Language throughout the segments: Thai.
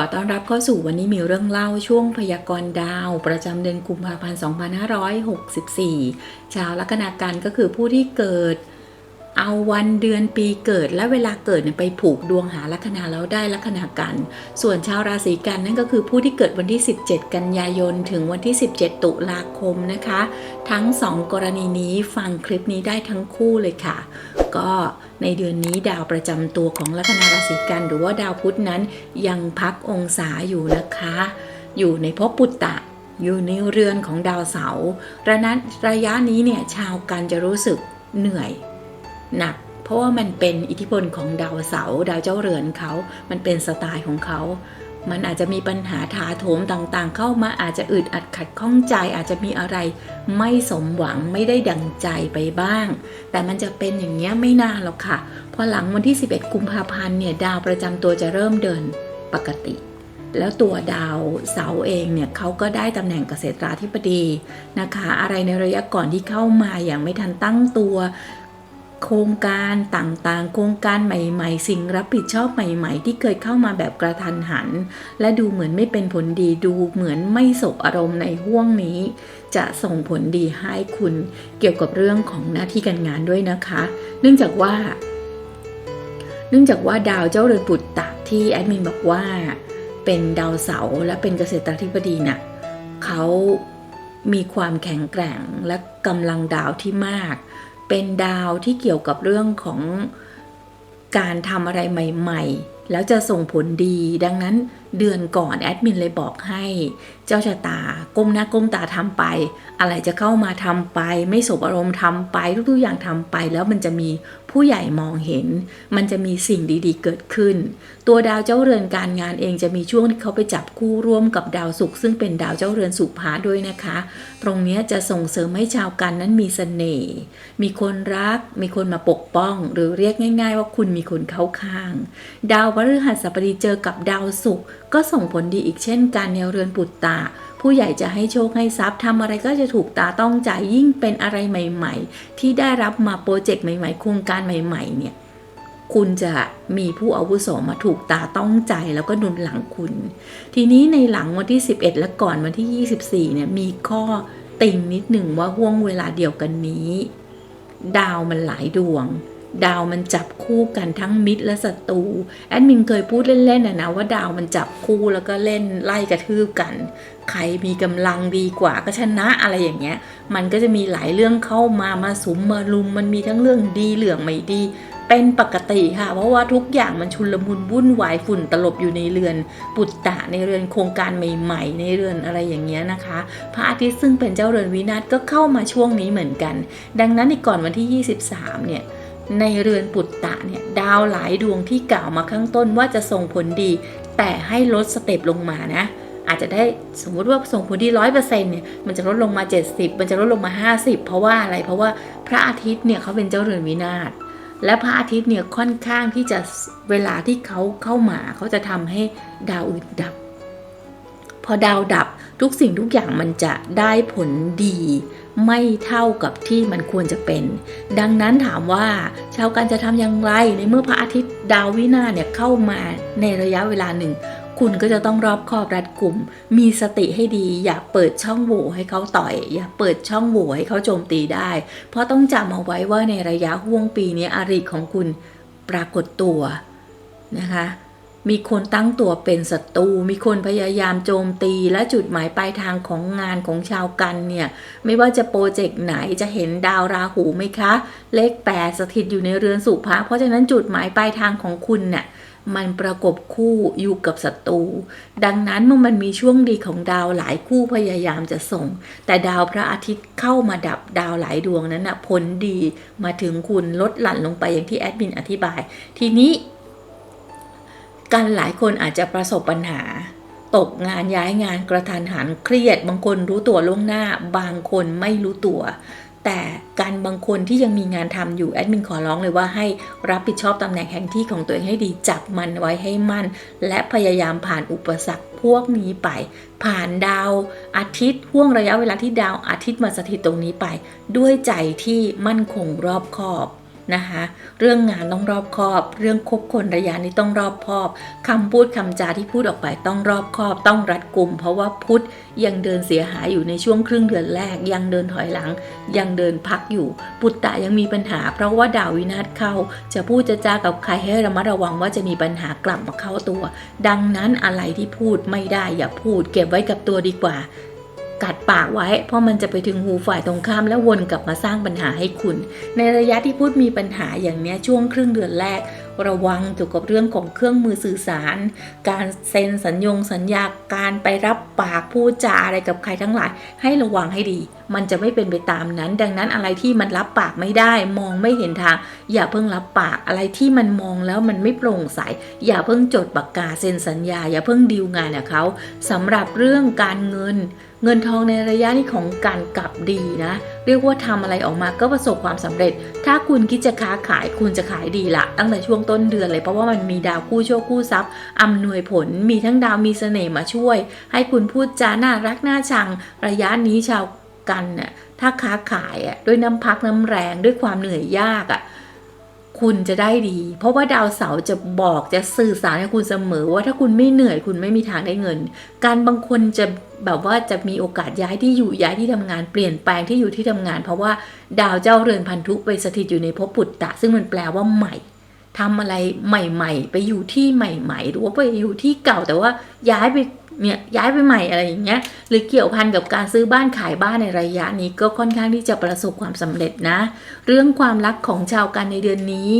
อต้อนรับเข้าสู่วันนี้มีเรื่องเล่าช่วงพยากรณ์ดาว ประจำเดือนกุมภาพันธ์ 2564 ชาวลัคนาการก็คือผู้ที่เกิด เอาวันเดือนปีเกิดและเวลาเกิดเนี่ยไปผูกดวงหาลัคนาแล้วได้ลัคนากัน ส่วนชาวราศีกันนั่นก็คือผู้ที่เกิดวันที่ 17 กันยายน ถึงวันที่ 17 ตุลาคมนะคะ ทั้ง 2 กรณีนี้ฟังคลิปนี้ได้ทั้งคู่เลยค่ะ ก็ในเดือนนี้ดาวประจำตัวของลัคนาราศีกัน หรือว่าดาวพุธนั้นยังพักองศาอยู่นะคะ อยู่ในภพปุตตะอยู่ในเรือนของดาวเสาร์ระนั้นระยะนี้เนี่ยชาวกันจะรู้สึกเหนื่อย หนัก เพราะว่ามันเป็นอิทธิพลของดาวเสาดาวเจ้าเรือนเขา มันเป็นสไตล์ของเขา มันอาจจะมีปัญหาถาโถมต่างๆ เข้ามาอาจจะอึดอัดขัดข้องใจ อาจจะมีอะไรไม่สมหวังไม่ได้ดังใจไปบ้าง แต่มันจะเป็นอย่างเงี้ยไม่นานหรอกค่ะ พอหลังวันที่ 11 กุมภาพันธ์เนี่ยดาวประจำตัวจะเริ่มเดินปกติแล้วตัวดาวเสาเองเนี่ยเขาก็ได้ตำแหน่งเกษตราธิบดีนะคะ อะไรในระยะก่อนที่เข้ามาอย่างไม่ทันตั้งตัว โครงการต่างๆ โครงการใหม่ๆ สิ่งรับผิดชอบใหม่ๆ ที่เคยเข้ามาแบบกระทันหัน และดูเหมือนไม่เป็นผลดีดูเหมือนไม่สบอารมณ์ในห่วงนี้ จะส่งผลดีให้คุณเกี่ยวกับเรื่องของหน้าที่การงานด้วยนะคะ เนื่องจากว่า เนื่องจากว่าดาวเจ้าเรือนปุตตะที่แอดมินบอกว่า เป็นดาวเสาร์และเป็นเกษตรธิบดีน่ะเขามีความแข็งแกร่งและกำลังดาวที่มาก เป็นดาวที่เกี่ยวกับเรื่องของการทำอะไรใหม่ ๆ แล้วจะส่งผลดี ดังนั้นเดือนก่อนแอดมินเลยบอกให้ เจ้าชะตาก้มหน้าก้มตาทำไป อะไรจะเข้ามาทำไป ไม่สบอารมณ์ทำไป ทุกๆอย่างทำไป แล้วมันจะมีผู้ใหญ่มองเห็น มันจะมีสิ่งดีๆ เกิดขึ้น ตัวดาวเจ้าเรือนการงานเองจะมีช่วงที่เขาไปจับคู่ร่วมกับดาวศุกร์ซึ่งเป็นดาวเจ้าเรือนสุภาด้วยนะคะ ตรงนี้จะส่งเสริมให้ชาวกันนั้นมีเสน่ห์มีคนรัก มีคนมาปกป้อง หรือเรียกง่าย ๆ ว่าคุณมีคนเข้าข้าง ดาวพฤหัสบดีเจอกับดาวศุกร์ก็ส่งผลดีอีกเช่นกันในเรือนปุตตา ผู้ใหญ่จะให้โชคให้ทรัพย์ทำอะไรก็จะถูกตาต้องใจยิ่งเป็นอะไรใหม่ ๆ ที่ได้รับมาโปรเจกต์ใหม่ๆ โครงการใหม่ ๆ เนี่ยคุณจะมีผู้อาวุโสมาถูกตาต้องใจแล้วก็หนุนหลังคุณ ทีนี้ในหลังวันที่ 11 และก่อนวันที่ 24 เนี่ยมีข้อติงนิดหนึ่งว่าห่วงเวลาเดียวกันนี้ ดาวมันหลายดวง ดาวมันจับคู่กันทั้งมิตรและศัตรูแอดมินเคยพูดเล่นๆนะนะว่าดาวมันจับคู่แล้วก็เล่นไล่กระทืบกัน ใครมีกำลังดีกว่าก็ชนะอะไรอย่างเงี้ย มันก็จะมีหลายเรื่องเข้ามามาสุมมาลุม มันมีทั้งเรื่องดีเรื่องไม่ดี เป็นปกติค่ะ เพราะว่าทุกอย่างมันชุลมุนวุ่นวายฝุ่นตลบอยู่ในเรือน ปุตตะในเรือนโครงการใหม่ ๆ ในเรือนอะไรอย่างเงี้ยนะคะพระอาทิตย์ซึ่งเป็นเจ้าเรือนวินาศก็เข้ามาช่วงนี้เหมือนกัน ดังนั้นในก่อนวันที่ 23 เนี่ย ในเรือนปุตตะเนี่ยดาวหลายดวงที่กล่าวมาข้างต้นว่าจะส่งผลดี แต่ให้ลดสเต็ปลงมานะ อาจจะได้สมมุติว่าส่งผลดีร้อยเปอร์เซ็นต์เนี่ยมันจะลดลงมา 70 มันจะลดลงมา 50 เพราะว่าอะไรเพราะว่าพระอาทิตย์เนี่ยเขาเป็นเจ้าเรือนวินาศและพระอาทิตย์เนี่ยค่อนข้างที่จะเวลาที่เขาเข้ามาเขาจะทำให้ดาวอื่นดับ พอดาวดับ ทุกสิ่งทุกอย่างมันจะได้ผลดี ไม่เท่ากับที่มันควรจะเป็น ดังนั้นถามว่าชาวกันจะทำอย่างไร ในเมื่อพระอาทิตย์ดาววินาเนี่ยเข้ามาในระยะเวลาหนึ่ง คุณก็จะต้องรอบคอบรัดกลุ่ม มีสติให้ดี อย่าเปิดช่องโหว่ให้เขาต่อย อย่าเปิดช่องโหว่ให้เขาโจมตีได้ เพราะต้องจำเอาไว้ว่าในระยะห่วงปีนี้อาริของคุณปรากฏตัวนะคะ มีคนตั้งตัวเป็นศัตรู มีคนพยายามโจมตี และจุดหมายปลายทางของงานของชาวกันเนี่ย ไม่ว่าจะโปรเจกต์ไหนจะเห็นดาวราหูไหมคะ เลขแปดสถิตอยู่ในเรือนสุภาเพราะฉะนั้นจุดหมายปลายทางของคุณเนี่ยมันประกบคู่อยู่กับศัตรู ดังนั้นเมื่อมันมีช่วงดีของดาวหลายคู่พยายามจะส่ง แต่ดาวพระอาทิตย์เข้ามาดับดาวหลายดวงนั้นนะผลดีมาถึงคุณลดหลั่นลงไปอย่างที่แอดมินอธิบาย ทีนี้ กันหลายคนอาจจะประสบปัญหา ตกงานย้ายงานกระทันหันเครียด บางคนรู้ตัวล่วงหน้า บางคนไม่รู้ตัว แต่การบางคนที่ยังมีงานทำอยู่แอดมินขอร้องเลยว่าให้รับผิดชอบตำแหน่งแห่งที่ของตัวเองให้ดีจับมันไว้ให้มั่น และพยายามผ่านอุปสรรคพวกนี้ไป ผ่านดาวอาทิตย์ห่วงระยะเวลาที่ดาวอาทิตย์มาสถิตตรงนี้ไป ด้วยใจที่มั่นคงรอบคอบ นะคะ เรื่องงานต้องรอบคอบ เรื่องคบคนระยะนี้ต้องรอบคอบคำพูดคำจาที่พูดออกไปต้องรอบคอบ ต้องรัดกุม เพราะว่าพุทธยังเดินเสียหายอยู่ในช่วงครึ่งเดือนแรก ยังเดินถอยหลัง ยังเดินพักอยู่ ปุตตะยังมีปัญหา เพราะว่าดาววินาศเข้า จะพูดจะจากับใครให้ระมัดระวังว่าจะมีปัญหากลับมาเข้าตัว ดังนั้นอะไรที่พูดไม่ได้อย่าพูด เก็บไว้กับตัวดีกว่า กัดปากไว้ เพราะมันจะไปถึงหูฝ่ายตรงข้ามแล้ววนกลับมาสร้างปัญหาให้คุณ ในระยะที่พูดมีปัญหาอย่างนี้ช่วงครึ่งเดือนแรก ระวังเกี่ยวกับเรื่องของเครื่องมือสื่อสาร การเซ็นสัญญงสัญญาการไปรับปากพูดจาอะไรกับใครทั้งหลาย ให้ระวังให้ดี มันจะไม่เป็นไปตามนั้น ดังนั้นอะไรที่มันรับปากไม่ได้ มองไม่เห็นทาง อย่าเพิ่งรับปากอะไรที่มันมองแล้วมันไม่โปร่งใส อย่าเพิ่งจดปากกาเซ็นสัญญา อย่าเพิ่งดีลงานกับเขาสำหรับเรื่องการเงิน เงินทองในระยะนี้ของการกลับดีนะ เรียกว่าทำอะไรออกมาก็ประสบความสำเร็จ ถ้าคุณคิดจะค้าขายคุณจะขายดีละตั้งแต่ช่วงต้นเดือนเลยเพราะว่ามันมีดาวคู่โชคคู่ทรัพย์อำนวยผลมีทั้งดาวมีเสน่ห์มาช่วย ให้คุณพูดจาน่ารักน่าชัง ระยะนี้ชาวกันเนี่ยถ้าค้าขายอะด้วยน้ำพักน้ำแรงด้วยความเหนื่อยยากอะ คุณจะได้ดี เพราะว่าดาวเสาร์จะบอกจะสื่อสารให้คุณเสมอ ว่าถ้าคุณไม่เหนื่อยคุณไม่มีทางได้เงิน การบางคนจะแบบว่าจะมีโอกาสย้ายที่อยู่ย้ายที่ทำงานเปลี่ยนแปลงที่อยู่ที่ทำงาน เพราะว่าดาวเจ้าเรือนพันธุไปสถิตอยู่ในภพปุตตะ ซึ่งมันแปลว่าใหม่ทำอะไรใหม่ ๆ ไปอยู่ที่ใหม่ ๆ หรือว่าไปอยู่ที่เก่าแต่ว่าย้ายไป เนี่ยย้ายไปใหม่อะไรอย่างเงี้ยหรือเกี่ยวพันกับการซื้อบ้านขายบ้านในระยะนี้ก็ค่อนข้างที่จะประสบความสำเร็จนะ เรื่องความรักของชาวกันในเดือนนี้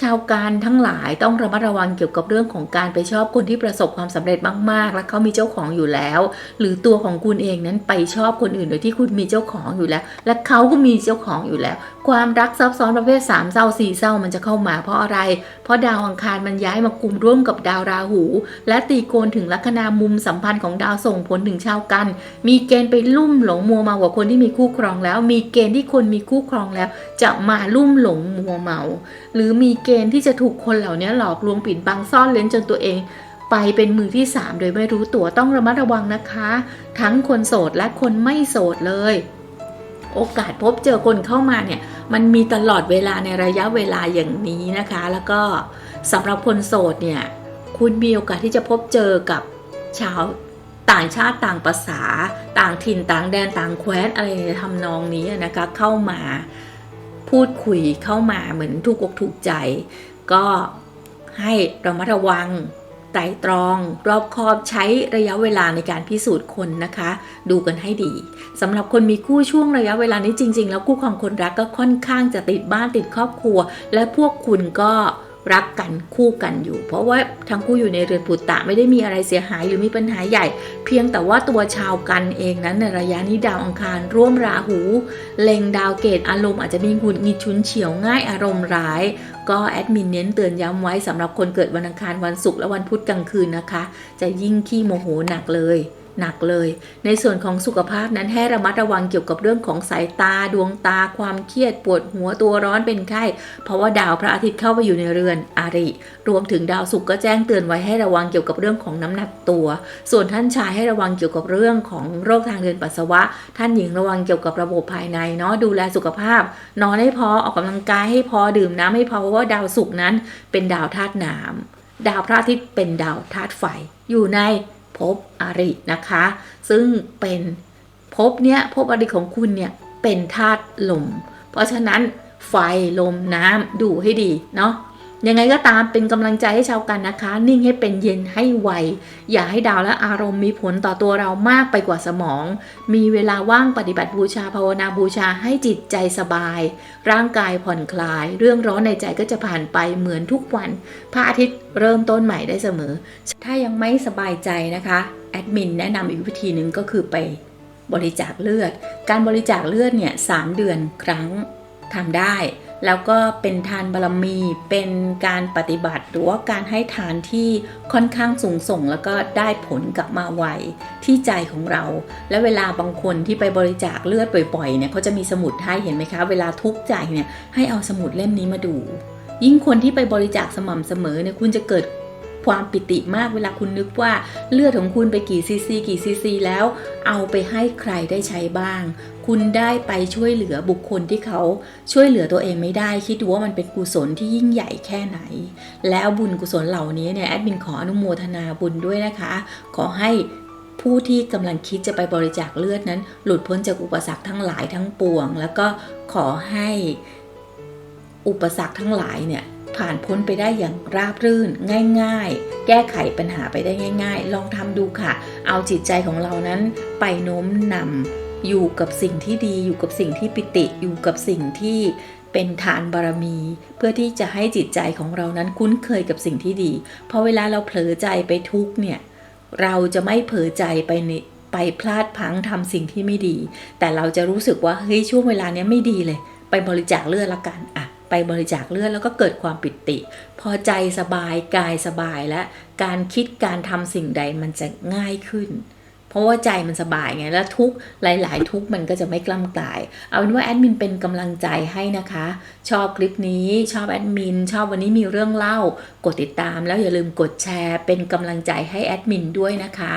ชาวการทั้งหลายต้องระมัดระวังเกี่ยวกับเรื่องของการไปชอบคนที่ประสบความสำเร็จมากๆ และเขามีเจ้าของอยู่แล้ว หรือตัวของคุณเองนั้นไปชอบคนอื่นโดยที่คุณมีเจ้าของอยู่แล้ว และเขาก็มีเจ้าของอยู่แล้ว ความรักซับซ้อนประเภทสามเศร้าสี่เศร้ามันจะเข้ามาเพราะอะไร เพราะดาวอังคารมันย้ายมากลุ่มร่วมกับดาวราหู และตีโกนถึงลัคนามุมสัมพันธ์ของดาวส่งผลถึงชาวกัน มีเกณฑ์ไปลุ่มหลงมัวเมากว่าคนที่มีคู่ครองแล้ว มีเกณฑ์ที่คนมีคู่ครองแล้ว จะมาลุ่มหลงมัวเมา หรือมีเกณฑ์ที่จะถูกคนเหล่านี้หลอกลวงปิดบังซ่อนเล้นจนตัวเอง ไปเป็นมือที่ 3 โดยไม่รู้ตัวต้องระมัดระวังนะคะ ทั้งคนโสดและคนไม่โสดเลย โอกาสพบเจอคนเข้ามาเนี่ยมันมีตลอดเวลาในระยะเวลาอย่างนี้นะคะ แล้วก็สำหรับคนโสดเนี่ยคุณมีโอกาสที่จะพบเจอกับชาวต่างชาติต่างภาษา ต่างถิ่นต่างแดนต่างแคว้นอะไรทำนองนี้นะคะเข้ามา พูดคุยเข้ามาเหมือนถูกอกถูกใจ ก็ให้ระมัดระวังไตรตรอง รอบคอบใช้ระยะเวลาในการพิสูจน์คนนะคะ ดูกันให้ดีสำหรับคนมีคู่ช่วงระยะเวลานี้จริง ๆ แล้วคู่ของคนรักก็ค่อนข้างจะติดบ้านติดครอบครัว และพวกคุณก็ รักกันคู่กันอยู่ เพราะว่าทั้งคู่อยู่ในเรือนปุตตะไม่ได้มีอะไรเสียหายหรือมีปัญหาใหญ่ เพียงแต่ว่าตัวชาวกันเองนั้นในระยะนี้ดาวอังคาร ร่วมราหู เล็งดาวเกตอารมณ์อาจจะมีหงุดหงิดชุนเฉียวง่ายอารมณ์ร้าย ก็แอดมินเน้นเตือนย้ำไว้สำหรับคนเกิดวันอังคารวันศุกร์และวันพุธกลางคืนนะคะ จะยิ่งขี้โมโหหนักเลย หนักเลย ในส่วนของสุขภาพนั้นให้ระมัดระวังเกี่ยวกับเรื่องของสายตาดวงตาความเครียดปวดหัวตัวร้อนเป็นไข้ เพราะว่าดาวพระอาทิตย์เข้าไปอยู่ในเรือนอาริ รวมถึงดาวศุกร์ก็แจ้งเตือนไว้ให้ระวังเกี่ยวกับเรื่องของน้ำหนักตัว ส่วนท่านชายให้ระวังเกี่ยวกับเรื่องของโรคทางเดินปัสสาวะ ท่านหญิงระวังเกี่ยวกับระบบภายในเนาะดูแลสุขภาพ นอนให้พอออกกำลังกายให้พอดื่มน้ำให้พอเพราะว่าดาวศุกร์นั้นเป็นดาวธาตุน้ำดาวพระอาทิตย์เป็นดาวธาตุไฟอยู่ใน ภพอรินะคะ ซึ่งเป็นภพเนี้ยภพอริของคุณเนี่ยเป็นธาตุลม เพราะฉะนั้นไฟลมน้ำดูให้ดีเนาะ ยังไงก็ตามเป็นกำลังใจให้ชาวกันนะคะ นิ่งให้เป็นเย็นให้ไว อย่าให้ดาวและอารมณ์มีผลต่อตัวเรามากไปกว่าสมอง มีเวลาว่างปฏิบัติบูชาภาวนาบูชาให้จิตใจสบาย ร่างกายผ่อนคลาย เรื่องร้อนในใจก็จะผ่านไปเหมือนทุกวันพระอาทิตย์เริ่มต้นใหม่ได้เสมอ ถ้ายังไม่สบายใจนะคะ แอดมินแนะนำอีกวิธีหนึ่งก็คือไปบริจาคเลือด การบริจาคเลือดเนี่ยสามเดือนครั้ง ทำได้ แล้วก็เป็นทานบารมี เป็นการปฏิบัติ หรือว่าการให้ทานที่ค่อนข้างสูงส่ง แล้วก็ได้ผลกลับมาไวที่ใจของเรา และเวลาบางคนที่ไปบริจาคเลือดบ่อยๆเนี่ยเขาจะมีสมุดให้เห็นไหมคะ เวลาทุกข์ใจเนี่ยให้เอาสมุดเล่มนี้มาดู ยิ่งคนที่ไปบริจาคสม่ำเสมอเนี่ยคุณจะเกิด ความปิติมากเวลาคุณนึกว่าเลือดของคุณไปกี่ซีซีกี่ซีซีแล้ว เอาไปให้ใครได้ใช้บ้าง คุณได้ไปช่วยเหลือบุคคลที่เขาช่วยเหลือตัวเองไม่ได้ คิดดูว่ามันเป็นกุศลที่ยิ่งใหญ่แค่ไหน แล้วบุญกุศลเหล่านี้เนี่ยแอดมินขออนุโมทนาบุญด้วยนะคะ ขอให้ผู้ที่กำลังคิดจะไปบริจาคเลือดนั้น หลุดพ้นจากอุปสรรคทั้งหลายทั้งปวง แล้วก็ขอให้อุปสรรคทั้งหลายเนี่ย ผ่านพ้นไปได้อย่างราบรื่นง่าย ๆ แก้ไขปัญหาไปได้ง่าย ๆ ลองทำดูค่ะ เอาจิตใจของเรานั้นไปโน้มนำอยู่กับสิ่งที่ดี อยู่กับสิ่งที่ปิติอยู่กับสิ่งที่เป็นทานบารมี เพื่อที่จะให้จิตใจของเรานั้นคุ้นเคยกับสิ่งที่ดีพอเวลาเราเผลอใจไปทุกเนี่ยเราจะไม่เผลอใจไปในไปพลาดพังทำสิ่งที่ไม่ดี แต่เราจะรู้สึกว่าเฮ้ยช่วงเวลานี้ไม่ดีเลย ไปบริจาคเลือดละกันอะ ไปบริจาคเลือดแล้วก็เกิดความปิติ พอใจสบายกายสบายและการคิดการทำสิ่งใดมันจะง่ายขึ้น เพราะว่าใจมันสบายไงแล้วทุกหลาย ๆ ทุกมันก็จะไม่กล้ำกลาย เอาเป็นว่าแอดมินเป็นกำลังใจให้นะคะ ชอบคลิปนี้ชอบแอดมินชอบวันนี้มีเรื่องเล่ากดติดตาม แล้วอย่าลืมกดแชร์ เป็นกำลังใจให้แอดมินด้วยนะคะ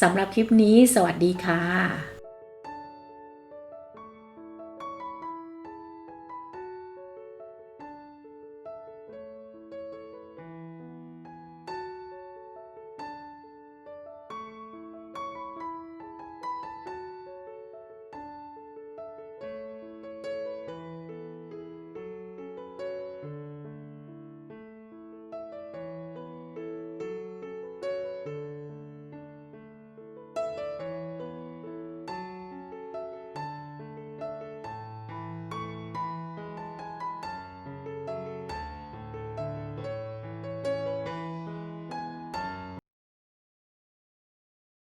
สำหรับคลิปนี้ สวัสดีค่ะ